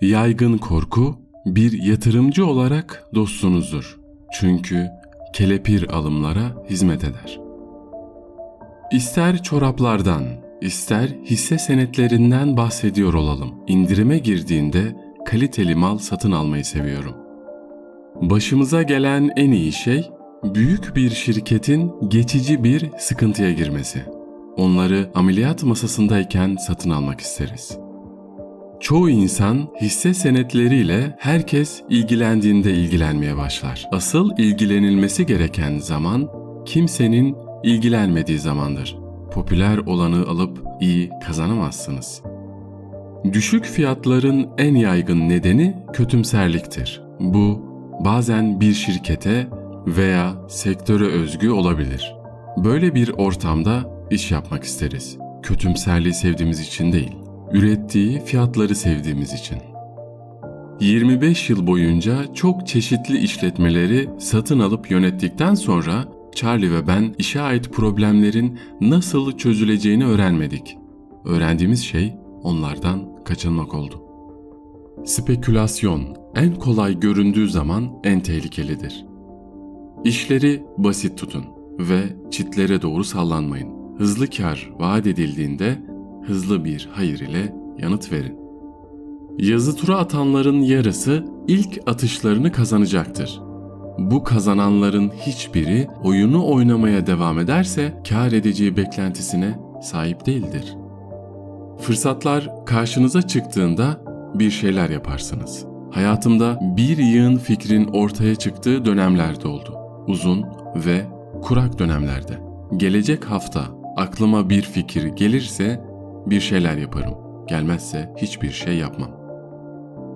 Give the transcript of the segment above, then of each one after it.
Yaygın korku bir yatırımcı olarak dostunuzdur. Çünkü kelepir alımlara hizmet eder. İster çoraplardan, ister hisse senetlerinden bahsediyor olalım. İndirime girdiğinde kaliteli mal satın almayı seviyorum. Başımıza gelen en iyi şey büyük bir şirketin geçici bir sıkıntıya girmesi. Onları ameliyat masasındayken satın almak isteriz. Çoğu insan hisse senetleriyle herkes ilgilendiğinde ilgilenmeye başlar. Asıl ilgilenilmesi gereken zaman kimsenin ilgilenmediği zamandır. Popüler olanı alıp iyi kazanamazsınız. Düşük fiyatların en yaygın nedeni kötümserliktir. Bu bazen bir şirkete veya sektöre özgü olabilir. Böyle bir ortamda iş yapmak isteriz. Kötümserliği sevdiğimiz için değil, ürettiği fiyatları sevdiğimiz için. 25 yıl boyunca çok çeşitli işletmeleri satın alıp yönettikten sonra Charlie ve ben işe ait problemlerin nasıl çözüleceğini öğrenmedik. Öğrendiğimiz şey onlardan kaçınmak oldu. Spekülasyon en kolay göründüğü zaman en tehlikelidir. İşleri basit tutun ve çitlere doğru sallanmayın. Hızlı kar vaat edildiğinde hızlı bir hayır ile yanıt verin. Yazı tura atanların yarısı ilk atışlarını kazanacaktır. Bu kazananların hiçbiri oyunu oynamaya devam ederse kar edeceği beklentisine sahip değildir. Fırsatlar karşınıza çıktığında bir şeyler yaparsınız. Hayatımda bir yığın fikrin ortaya çıktığı dönemlerde oldu. Uzun ve kurak dönemlerde. Gelecek hafta aklıma bir fikir gelirse bir şeyler yaparım. Gelmezse hiçbir şey yapmam.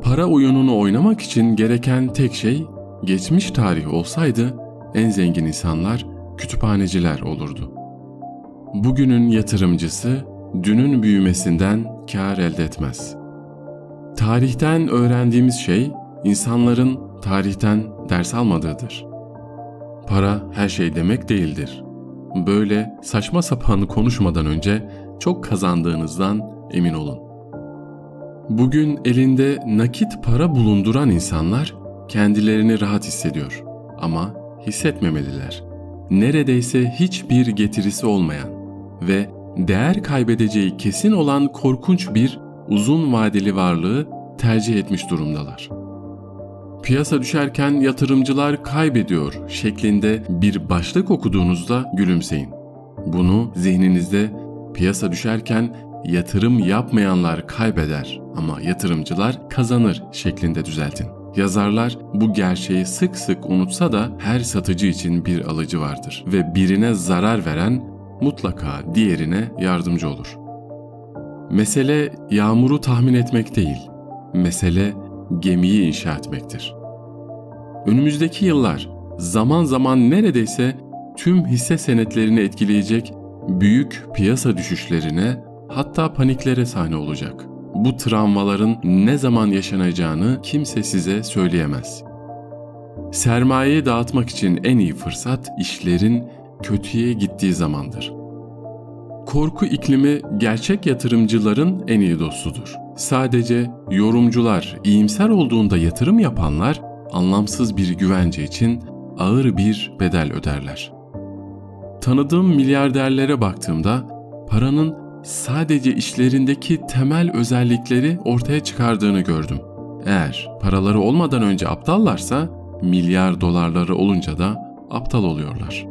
Para oyununu oynamak için gereken tek şey geçmiş tarih olsaydı en zengin insanlar kütüphaneciler olurdu. Bugünün yatırımcısı dünün büyümesinden kar elde etmez. Tarihten öğrendiğimiz şey insanların tarihten ders almadığıdır. Para her şey demek değildir. Böyle saçma sapan konuşmadan önce çok kazandığınızdan emin olun. Bugün elinde nakit para bulunduran insanlar kendilerini rahat hissediyor ama hissetmemeliler. Neredeyse hiçbir getirisi olmayan ve değer kaybedeceği kesin olan korkunç bir uzun vadeli varlığı tercih etmiş durumdalar. Piyasa düşerken yatırımcılar kaybediyor şeklinde bir başlık okuduğunuzda gülümseyin. Bunu zihninizde piyasa düşerken yatırım yapmayanlar kaybeder ama yatırımcılar kazanır şeklinde düzeltin. Yazarlar bu gerçeği sık sık unutsa da her satıcı için bir alıcı vardır ve birine zarar veren mutlaka diğerine yardımcı olur. Mesele yağmuru tahmin etmek değil, mesele gemiyi inşa etmektir. Önümüzdeki yıllar zaman zaman neredeyse tüm hisse senetlerini etkileyecek büyük piyasa düşüşlerine hatta paniklere sahne olacak. Bu travmaların ne zaman yaşanacağını kimse size söyleyemez. Sermayeyi dağıtmak için en iyi fırsat işlerin kötüye gittiği zamandır. Korku iklimi gerçek yatırımcıların en iyi dostudur. Sadece yorumcular iyimser olduğunda yatırım yapanlar anlamsız bir güvence için ağır bir bedel öderler. Tanıdığım milyarderlere baktığımda paranın sadece işlerindeki temel özellikleri ortaya çıkardığını gördüm. Eğer paraları olmadan önce aptallarsa milyar dolarları olunca da aptal oluyorlar.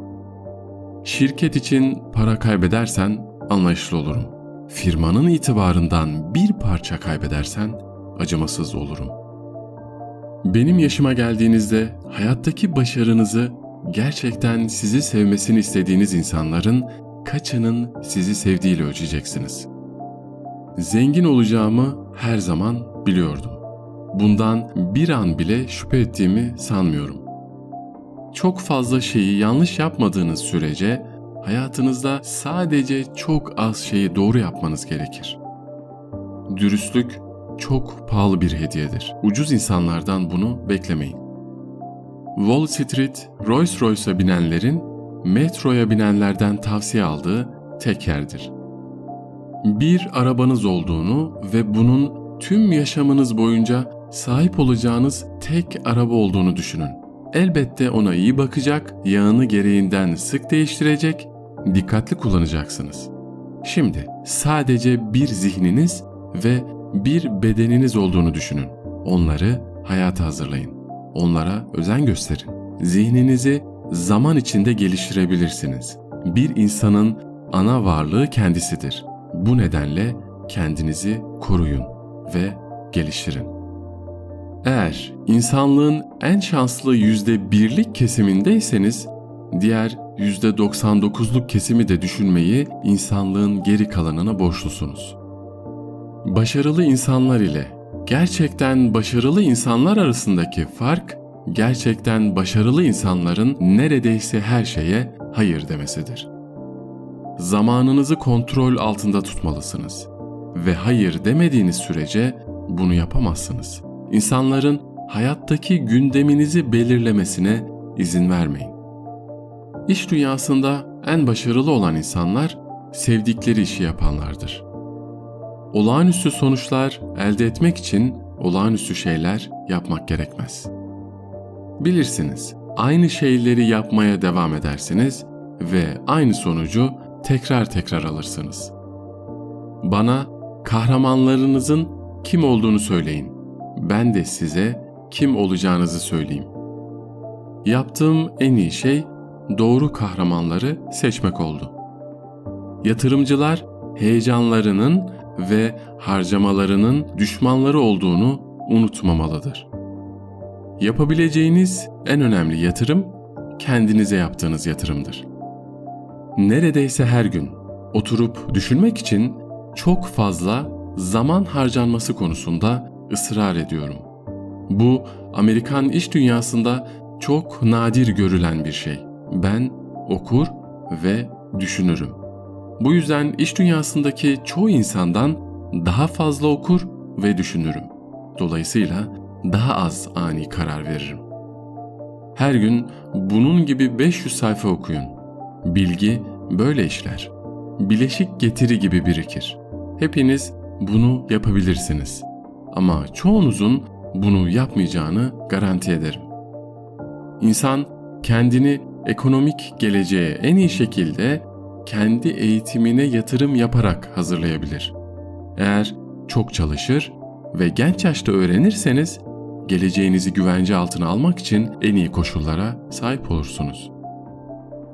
Şirket için para kaybedersen anlayışlı olurum. Firmanın itibarından bir parça kaybedersen acımasız olurum. Benim yaşıma geldiğinizde hayattaki başarınızı gerçekten sizi sevmesini istediğiniz insanların kaçının sizi sevdiğiyle ölçeceksiniz. Zengin olacağımı her zaman biliyordum. Bundan bir an bile şüphe ettiğimi sanmıyorum. Çok fazla şeyi yanlış yapmadığınız sürece hayatınızda sadece çok az şeyi doğru yapmanız gerekir. Dürüstlük çok pahalı bir hediyedir. Ucuz insanlardan bunu beklemeyin. Wall Street, Rolls Royce'a binenlerin metroya binenlerden tavsiye aldığı tek yerdir. Bir arabanız olduğunu ve bunun tüm yaşamınız boyunca sahip olacağınız tek araba olduğunu düşünün. Elbette ona iyi bakacak, yağını gereğinden sık değiştirecek, dikkatli kullanacaksınız. Şimdi sadece bir zihniniz ve bir bedeniniz olduğunu düşünün. Onları hayata hazırlayın. Onlara özen gösterin. Zihninizi zaman içinde geliştirebilirsiniz. Bir insanın ana varlığı kendisidir. Bu nedenle kendinizi koruyun ve geliştirin. Eğer insanlığın en şanslı yüzde birlik kesimindeyseniz, diğer yüzde 99'luk kesimi de düşünmeyi insanlığın geri kalanına borçlusunuz. Başarılı insanlar ile gerçekten başarılı insanlar arasındaki fark, gerçekten başarılı insanların neredeyse her şeye hayır demesidir. Zamanınızı kontrol altında tutmalısınız ve hayır demediğiniz sürece bunu yapamazsınız. İnsanların hayattaki gündeminizi belirlemesine izin vermeyin. İş dünyasında en başarılı olan insanlar sevdikleri işi yapanlardır. Olağanüstü sonuçlar elde etmek için olağanüstü şeyler yapmak gerekmez. Bilirsiniz, aynı şeyleri yapmaya devam edersiniz ve aynı sonucu tekrar tekrar alırsınız. Bana kahramanlarınızın kim olduğunu söyleyin. Ben de size kim olacağınızı söyleyeyim. Yaptığım en iyi şey doğru kahramanları seçmek oldu. Yatırımcılar heyecanlarının ve harcamalarının düşmanları olduğunu unutmamalıdır. Yapabileceğiniz en önemli yatırım kendinize yaptığınız yatırımdır. Neredeyse her gün oturup düşünmek için çok fazla zaman harcanması konusunda ısrar ediyorum. Bu Amerikan iş dünyasında çok nadir görülen bir şey. Ben okur ve düşünürüm. Bu yüzden iş dünyasındaki çoğu insandan daha fazla okur ve düşünürüm. Dolayısıyla daha az ani karar veririm. Her gün bunun gibi 500 sayfa okuyun. Bilgi böyle işler. Bileşik getiri gibi birikir. Hepiniz bunu yapabilirsiniz. Ama çoğunuzun bunu yapmayacağını garanti ederim. İnsan kendini ekonomik geleceğe en iyi şekilde kendi eğitimine yatırım yaparak hazırlayabilir. Eğer çok çalışır ve genç yaşta öğrenirseniz geleceğinizi güvence altına almak için en iyi koşullara sahip olursunuz.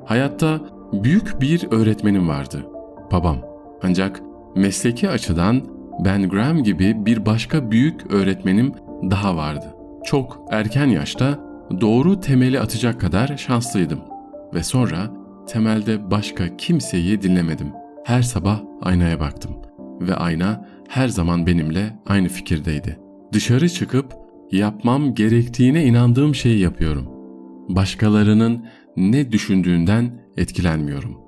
Hayatta büyük bir öğretmenim vardı, babam. Ancak mesleki açıdan Ben Graham gibi bir başka büyük öğretmenim daha vardı. Çok erken yaşta doğru temeli atacak kadar şanslıydım ve sonra temelde başka kimseyi dinlemedim. Her sabah aynaya baktım ve ayna her zaman benimle aynı fikirdeydi. Dışarı çıkıp yapmam gerektiğine inandığım şeyi yapıyorum. Başkalarının ne düşündüğünden etkilenmiyorum.